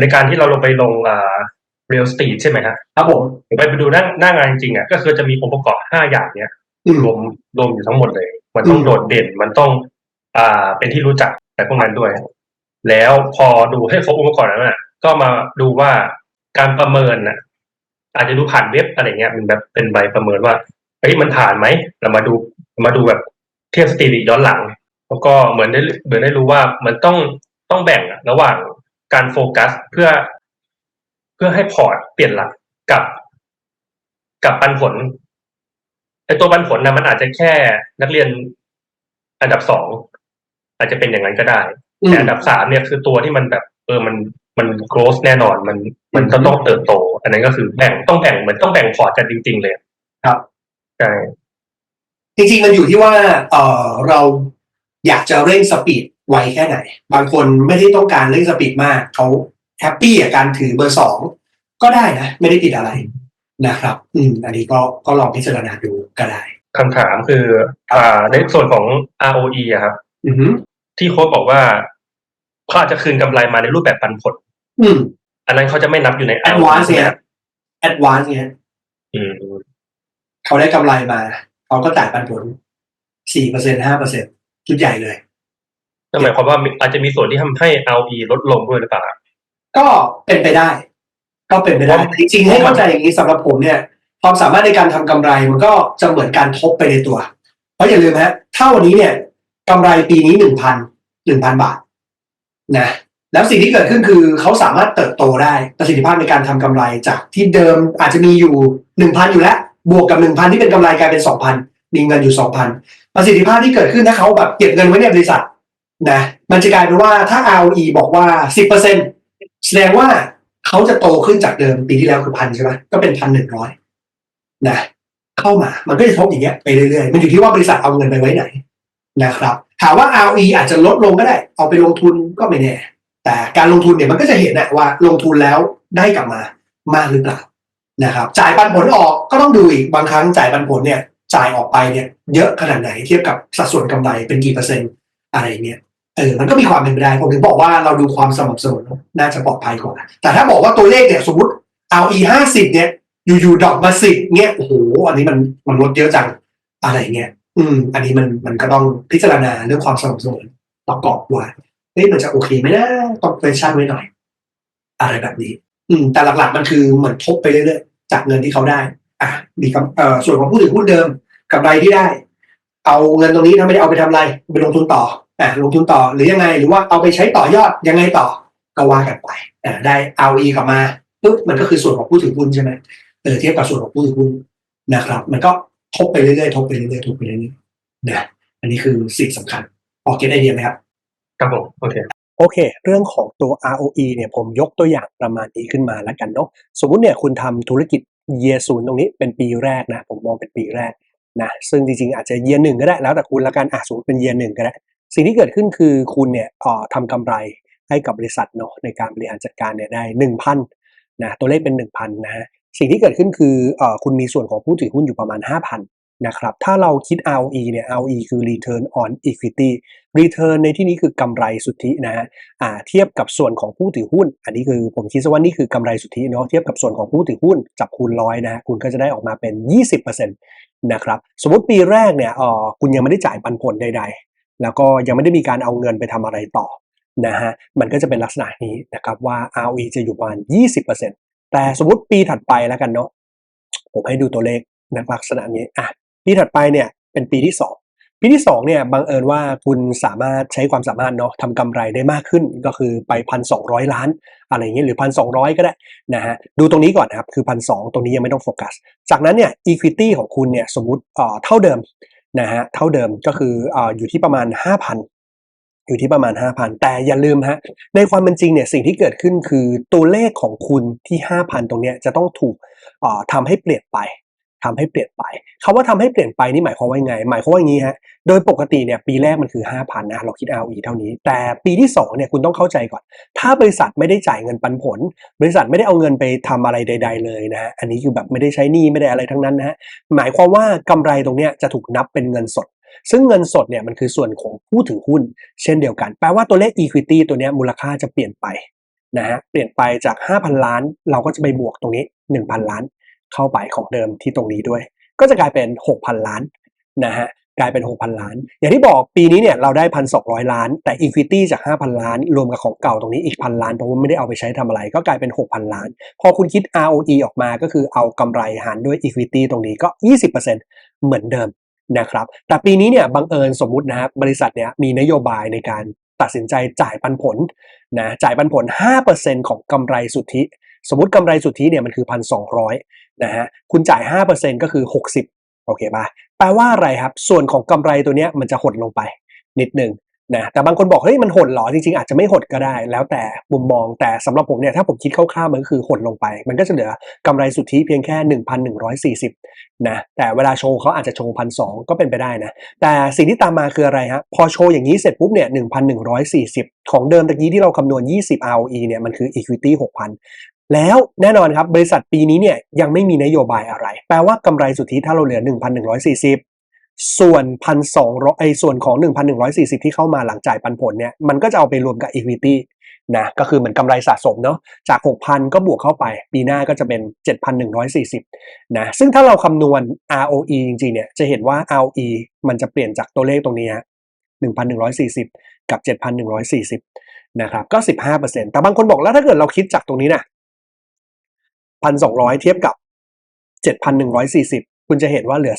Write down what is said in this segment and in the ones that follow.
ในการที่เราลงไปลงอ่าเรียลสตีใช่ไหมฮะครับผมไปไปดูหน้าหน้างานจริงๆอะก็คือจะมีองค์ประกอบห้าอย่างเนี้ยอืมรวมรวมอยู่ทั้งหมดเลย มันต้องอืมโดดเด่นมันต้อง อ่าเป็นที่รู้จักแต่พวกนั้นด้วย แล้วพอดูให้ครบองค์ประกอบนั้นน่ะ ก็มาดูว่าการประเมินน่ะ อาจจะดูผ่านเว็บอะไรเงี้ยมันแบบเป็นใบประเมินว่าเฮ้ยมันผ่านไหมเรามาดูมาดูแบบเทียบสถิติย้อนหลัง แล้วก็เหมือนได้เหมือนได้รู้ว่ามันต้องต้องแบ่งอะระหว่าง การโฟกัสเพื่อ เพื่อให้พอร์ตเปลี่ยนหลักกับ กับปันผลไอตัวปันผลนะมันอาจจะแค่นักเรียนอันดับสองอาจจะเป็นอย่างนั้นก็ได้อืมแต่อันดับสามเนี่ยคือตัวที่มันแบบเออมันมันโกรสแน่นอนมันมันอืมจะต้องเติบโต อันนั้นก็คือแบ่งต้องแบ่งเหมือนต้องแบ่งพอร์ตกันจริง ๆ เลยครับใช่จริงๆมันอยู่ที่ว่าเออเราอยากจะเร่งสปีด ไวแค่ไหน บางคนไม่ได้ต้องการเร่งสปีดมากเขาแฮปปี้กับการถือเบอร์สองก็ได้นะ ไม่ได้ติดอะไรนะครับ อืม อันนี้ก็ก็ลองพิจารณาดูก็ได้คำถามคือ อ่า ในส่วนของ ROE อะครับอือหือที่โค้ชบอกว่าเขาอาจจะคืนกำไรมาในรูปแบบปันผล อืม อันนั้นเขาจะไม่นับอยู่ในแอด ROE วานซ์ใช่ไหมเนี่คยรับแอดวานซ์เนี่ยอืมเขาได้กำไรมา เขาก็จ่ายปันผลสี่เปอร์เซ็นห้าเปอร์เซ็นชุดใหญ่เลย นั่นหมายความว่ามีอาจจะมีส่วนที่ทำให้ ROE ลดลงด้วยหรือเปล่าก็เป็นไปได้ ก็เป็นไปได้ผมจริงๆให้เข้าใจอย่างนี้สำหรับผมเนี่ย ความสามารถในการทำกำไรมันก็จะเหมือนการทบไปในตัว เพราะอย่าลืมฮะถ้าวันนี้เนี่ยกำไรปีนี้หนึ่งพันหนึ่งพันบาทนะแล้วสิ่งที่เกิดขึ้นคือเขาสามารถเติบโตได้ประสิทธิภาพในการทำกำไรจากที่เดิมอาจจะมีอยู่หนึ่งพันอยู่แล้ว บวกกับหนึ่งพันที่เป็นกำไรกลายเป็นสองพันมีเงินอยู่สองพันประสิทธิภาพที่เกิดขึ้นถ้าเขาแบบเก็บเงินไว้ในบริษัท นะมันจะกลายเป็นว่าถ้า ROE บอกว่าสิบเปอร์เซ็นแสดงว่าเขาจะโตขึ้นจากเดิมปีที่แล้วคือพันใช่ไหมก็เป็นพันหนึ่งร้อยนะเข้ามามันก็จะทบอย่างเงี้ยไปเรื่อยๆ มันอยู่ที่ว่าบริษัทเอาเงินไปไว้ไหนนะครับถามว่า ROE อาจจะลดลงก็ได้ เอาไปลงทุนก็ไม่แน่ แต่การลงทุนเนี่ยมันก็จะเห็นนะว่าลงทุนแล้วได้กลับมามากหรือเปล่านะครับจ่ายปันผลออกก็ต้องดูอีกบางครั้งจ่ายปันผลเนี่ยจ่ายออกไปเนี่ยเยอะขนาดไหนเทียบกับสัดส่วนกำไรเป็นกี่เปอร์เซ็นต์อะไรเนี่ย เออมันก็มีความเป็นไปได้ผมถึงบอกว่าเราดูความสม่ำเสมอน่าจะปลอดภัยกว่าแต่ถ้าบอกว่าตัวเลขเนี่ยสมมติ ROE ห้าสิบเนี่ยอยู่ๆดรอปมาสิบเนี่ยโอ้โหอันนี้มันมันลดเยอะจังอะไรเงี้ย อืม อันนี้มันมันก็ต้องพิจารณาเรื่องความสม่ำเสมอประกอบว่าเฮ้ยมันจะโอเคไหมนะต้องเ u e s t i o n ไว้หน่อย อะไรแบบนี้ อืม แต่หลักๆมันคือเหมือนทบไปเรื่อยๆจากเงินที่เขาได้ อะมีกำเอ่อส่วนของผู้ถือหุ้นเดิมกำไรที่ได้ เอาเงินตรงนี้ถ้าไม่ได้เอาไปทำอะไรไปลงทุนต่อ อะลงทุนต่อหรือยังไงหรือว่าเอาไปใช้ต่อยอดยังไงต่อก็ว่ากันไปอ่าได้ ROE กลับมาปุ๊บมันก็คือส่วนของผู้ถือหุ้นใช่ไหมเออเทียบกับส่วนของผู้ถือหุ้นนะครับ มันก็ทบไปเรื่อยๆทบไปเรื่อยๆทบไปเรื่อยๆนะอันนี้คือสิ่งสำคัญออกเก็ตไอเดียไหมครับครับผมโอเคโอเค เรื่องของตัว ROE เนี่ยผมยกตัวอย่างประมาณนี้ขึ้นมาแล้วกันเนาะสมมุติเนี่ยคุณทำธุรกิจ year ศูนย์ตรงนี้เป็นปีแรกนะ ผมมองเป็นปีแรกนะซึ่งจริงๆอาจจะ year หนึ่งก็ได้แล้วแต่คุณละกันอะสมมติเป็น year หนึ่งก็ได้ สิ่งที่เกิดขึ้นคือคุณเนี่ยออทำกำไรให้กับบริษัทเนาะในการบริหารจัดการเนี่ยได้1,000นนะตัวเลขเป็น1,000นะฮะสิ่งที่เกิดขึ้นคืออคุณมีส่วนของผู้ถือหุ้นอยู่ประมาณ 5,000นะครับถ้าเราคิด ROE เนี่ย ROE คือ return on equity return ในที่นี้คือกำไรสุทธินะฮะอ่าเทียบกับส่วนของผู้ถือหุ้น อันนี้คือผมคิดว่านี่คือกำไรสุทธิเนาะเทียบกับส่วนของผู้ถือหุ้นจับคูณร้อยนะฮะคุณก็จะได้ออกมาเป็น 20%นะครับสมมติปีแรกเนี่ยออคุณยังไม่ได้จ่ายปันผลใดๆ แล้วก็ยังไม่ได้มีการเอาเงินไปทำอะไรต่อนะฮะมันก็จะเป็นลักษณะนี้นะครับว่า ROE จะอยู่ประมาณ 20%แต่สมมติปีถัดไปแล้วกันเนาะผมให้ดูตัวเลขในลักษณะนี้อะปีถัดไปเนี่ยเป็นปีที่สองปีที่2เนี่ยบังเอิญว่าคุณสามารถใช้ความสามารถเนาะทำกำไรได้มากขึ้นก็คือไปพันสองล้าน อะไรเงี้ยหรือพันสองก็ได้นะฮะดูตรงนี้ก่อนนะครับ คือพันสตรงนี้ยังไม่ต้องโฟกัส จากนั้นเนี่ย equity ของคุณเนี่ยสมมติเอ่อเท่าเดิม นะฮะเท่าเดิมก็คือออยู่ที่ประมาณ 5,000 อยู่ที่ประมาณ 5,000 แต่อย่าลืมฮะในความเป็นจริงเนี่ยสิ่งที่เกิดขึ้นคือตัวเลขของคุณที่ 5,000 ตรงเนี้ยจะต้องถูกทำให้เปลี่ยนไป ทำให้เปลี่ยนไปคำว่าทำให้เปลี่ยนไปนี่หมายความว่ายังไง หมายความว่าอย่างนี้ฮะโดยปกติเนี่ยปีแรกมันคือ 5,000นะเราคิด ROE เท่านี้ แต่ปีที่2เนี่ยคุณต้องเข้าใจก่อน ถ้าบริษัทไม่ได้จ่ายเงินปันผล บริษัทไม่ได้เอาเงินไปทำอะไรใด ๆ เลยนะ อันนี้คือแบบไม่ได้ใช้หนี้ไม่ได้อะไรทั้งนั้นนะฮะหมายความว่ากำไรตรงเนี้ยจะถูกนับเป็นเงินสดซึ่งเงินสดเนี่ยมันคือส่วนของผู้ถือหุ้น เช่นเดียวกัน แปลว่าตัวเลข equity ตัวเนี้ยมูลค่าจะเปลี่ยนไปนะฮะเปลี่ยนไปจาก 5,000 ล้าน เราก็จะไปบวกตรงนี้ 1,000 ล้าน เข้าไปของเดิมที่ตรงนี้ด้วย ก็จะกลายเป็น 6,000 ล้านนะฮะกลายเป็น 6,000 ล้าน อย่างที่บอกปีนี้เนี่ยเราได้ 1,200 ล้าน แต่ Equity จาก 5,000 ล้าน รวมกับของเก่าตรงนี้อีกพันล้านเพราะว่าไม่ได้เอาไปใช้ทำอะไร ก็กลายเป็น 6,000 ล้าน พอคุณคิด ROE ออกมาก็คือเอากำไรหารด้วย Equity ตรงนี้ก็ 20%เหมือนเดิมนะครับแต่ปีนี้เนี่ยบังเอิญสมมุตินะครับบริษัทเนี่ยมีนโยบายในการตัดสินใจจ่ายปันผลนะจ่ายปันผล 5%ของกำไรสุทธิ สมมติกำไรสุทธิเนี่ยมันคือ 1,200 นะฮะคุณจ่าย 5%ก็คือ 60 โอเคป่ะแปลว่าอะไรครับ ส่วนของกำไรตัวเนี้ยมันจะหดลงไปนิดนึงนะแต่บางคนบอกเฮ้ยมันหดเหรอจริงๆ อาจจะไม่หดก็ได้ แล้วแต่มุมมองแต่สำหรับผมเนี่ยถ้าผมคิดคร่าวๆมันก็คือหดลงไป มันก็จะเหลือกำไรสุทธิเพียงแค่ 1,140นะแต่เวลาโชว์เขาอาจจะโชว์พันสก็เป็นไปได้นะ แต่สิ่งที่ตามมาคืออะไรฮะพอโชว์อย่างนี้เสร็จปุ๊บเนี่ย1,140 ของเดิมตะกี้ที่เราคำนวณ 20 ROE เนี่ยมันคือ equity 6,000 แล้วแน่นอนครับบริษัทปีนี้เนี่ยยังไม่มีนโยบายอะไร แปลว่ากำไรสุทธิถ้าเราเหลือ 1,140 ส่วน 1,200ไอ้ส่วนของ 1,140 ที่เข้ามาหลังจ่ายปันผลเนี่ยมันก็จะเอาไปรวมกับ equity นะก็คือเหมือนกำไรสะสมเนาะจาก 6,000 ก็บวกเข้าไป ปีหน้าก็จะเป็น 7,140 นะซึ่งถ้าเราคำนวณ ROE จริงๆเนี่ยจะเห็นว่า ROE มันจะเปลี่ยนจากตัวเลขตรงนี้ฮะ1,140 กับ 7,140 นะครับก็ 15%แต่บางคนบอกแล้วถ้าเกิดเราคิดจากตรงนี้นะ 1,200เทียบกับ7,140คุณจะเห็นว่าเหลือ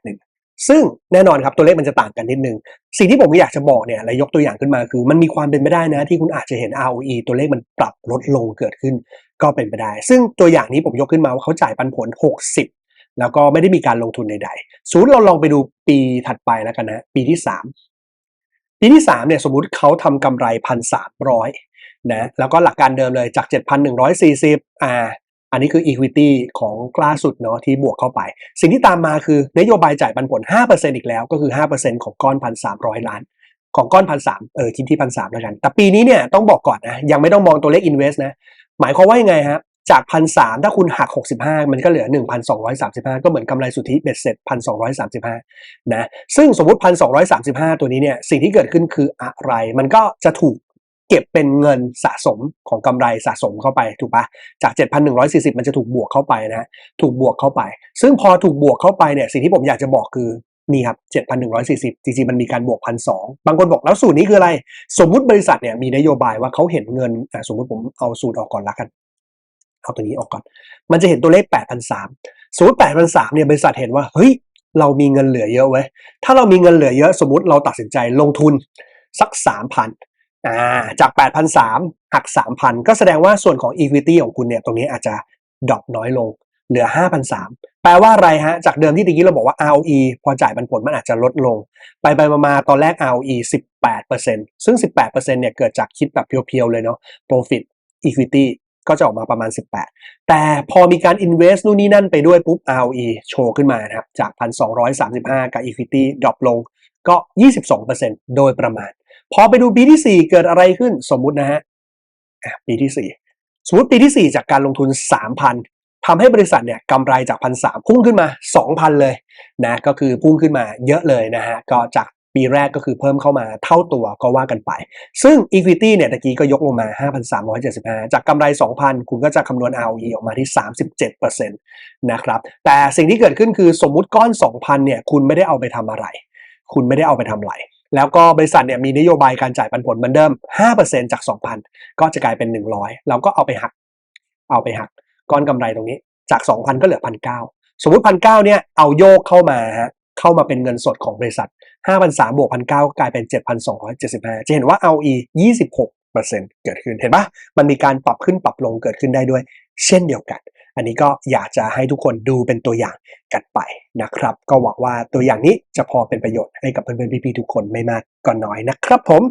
16.81ซึ่งแน่นอนครับตัวเลขมันจะต่างกันนิดนึง สิ่งที่ผมอยากจะบอกเนี่ยและยกตัวอย่างขึ้นมาคือ มันมีความเป็นไปได้นะ ที่คุณอาจจะเห็น ROE ตัวเลขมันปรับลดลงเกิดขึ้นก็เป็นไปได้ ซึ่งตัวอย่างนี้ผมยกขึ้นมาว่าเขาจ่ายปันผล 60 แล้วก็ไม่ได้มีการลงทุนใดๆสมมติเราลองไปดูปีถัดไปแล้วกันนะ ปีที่ 3 ปีที่3เนี่ยสมมุติเขาทำกำไร1,300นะแล้วก็หลักการเดิมเลยจาก 7,140อ่า อันนี้คือ equity ของกล้าสุดเนาะที่บวกเข้าไป สิ่งที่ตามมาคือนโยบายจ่ายปันผล 5%อีกแล้วก็คือ 5%ของก้อน1,300ล้าน ของก้อน1,300เออคิดที่1,300แล้วกัน แต่ปีนี้เนี่ยต้องบอกก่อนนะยังไม่ต้องมองตัวเลข invest นะหมายความว่ายังไงฮะจาก1,300ถ้าคุณหัก 65 มันก็เหลือ 1,235 ก็เหมือนกำไรสุทธิเบ็ดเสร็จ 1,235 นะ ซึ่งสมมติ 1,235 ตัวนี้เนี่ย สิ่งที่เกิดขึ้นคืออะไร มันก็จะถูก เก็บเป็นเงินสะสมของกำไรสะสมเข้าไปถูกปะจาก 7,140 มันจะถูกบวกเข้าไปนะถูกบวกเข้าไป ซึ่งพอถูกบวกเข้าไปเนี่ยสิ่งที่ผมอยากจะบอกคือนี่ครับ 7,140 จริงๆ มันมีการบวก 1,200 บางคนบอกแล้วสูตรนี้คืออะไร สมมุติบริษัทเนี่ยมีนโยบายว่าเขาเห็นเงิน สมมุติผมเอาสูตรออกก่อนละกัน เอาตัวนี้ออกก่อน มันจะเห็นตัวเลข 8,300 สมมติ 8,300 เนี่ยบริษัทเห็นว่า เฮ้ย เรามีเงินเหลือเยอะเว้ย ถ้าเรามีเงินเหลือเยอะ สมมติเราตัดสินใจลงทุนสัก 3,000 อ่าจาก 8,300 หัก 3,000 ก็แสดงว่าส่วนของ equity ของคุณเนี่ยตรงนี้อาจจะดรอปน้อยลงเหลือ 5,300 แปลว่าอะไรฮะ จากเดิมที่ตะกี้เราบอกว่า ROE พอจ่ายปันผลมันอาจจะลดลง ไปไปมาตอนแรก ROE 18%ซึ่ง 18%เนี่ยเกิดจากคิดแบบเพียวๆ เลยเนาะ profit equity ก็จะออกมาประมาณ 18 แต่พอมีการ invest นู่นนี่นั่นไปด้วยปุ๊บ ROE โชว์ขึ้นมานะครับ จาก 1,235 กับ equity ดรอปลงก็ 22%โดยประมาณ พอไปดูปีที่ 4 เกิดอะไรขึ้นสมมุตินะฮะปีที่ 4 สมมติปีที่ 4 จากการลงทุน 3,000ทำให้บริษัทเนี่ยกำไรจาก1,300พุ่งขึ้นมา 2,000 เลยนะก็คือพุ่งขึ้นมาเยอะเลยนะฮะก็จากปีแรกก็คือเพิ่มเข้ามาเท่าตัวก็ว่ากันไป ซึ่ง Equity เนี่ยตะกี้ก็ยกลงมา 5,375 จากกำไร 2,000 คุณก็จะคำนวณ ROE ออกมาที่ 37%นะครับ แต่สิ่งที่เกิดขึ้นคือสมมุติก้อน 2,000 เนี่ย คุณไม่ได้เอาไปทำอะไร คุณไม่ได้เอาไปทำอะไร แล้วก็บริษัทเนี่ยมีนโยบายการจ่ายปันผลเหมือนเดิม 5%จาก 2,000 ก็จะกลายเป็น 100 เราก็เอาไปหัก เอาไปหัก ก้อนกำไรตรงนี้จาก 2,000 ก็เหลือ 1,900 สมมติ 1,900 เนี่ยเอาโยกเข้ามาฮะเข้ามาเป็นเงินสดของบริษัท5,300บวก1,900กลายเป็น 7,275 จะเห็นว่า ROE 26%เกิดขึ้นเห็นปะมันมีการปรับขึ้นปรับลงเกิดขึ้นได้ด้วย เช่นเดียวกัน อันนี้ก็อยากจะให้ทุกคนดูเป็นตัวอย่างกันไปนะครับ ก็หวังว่าตัวอย่างนี้จะพอเป็นประโยชน์ให้กับเพื่อนๆพี่ๆทุกคนไม่มากก็น้อยนะครับผม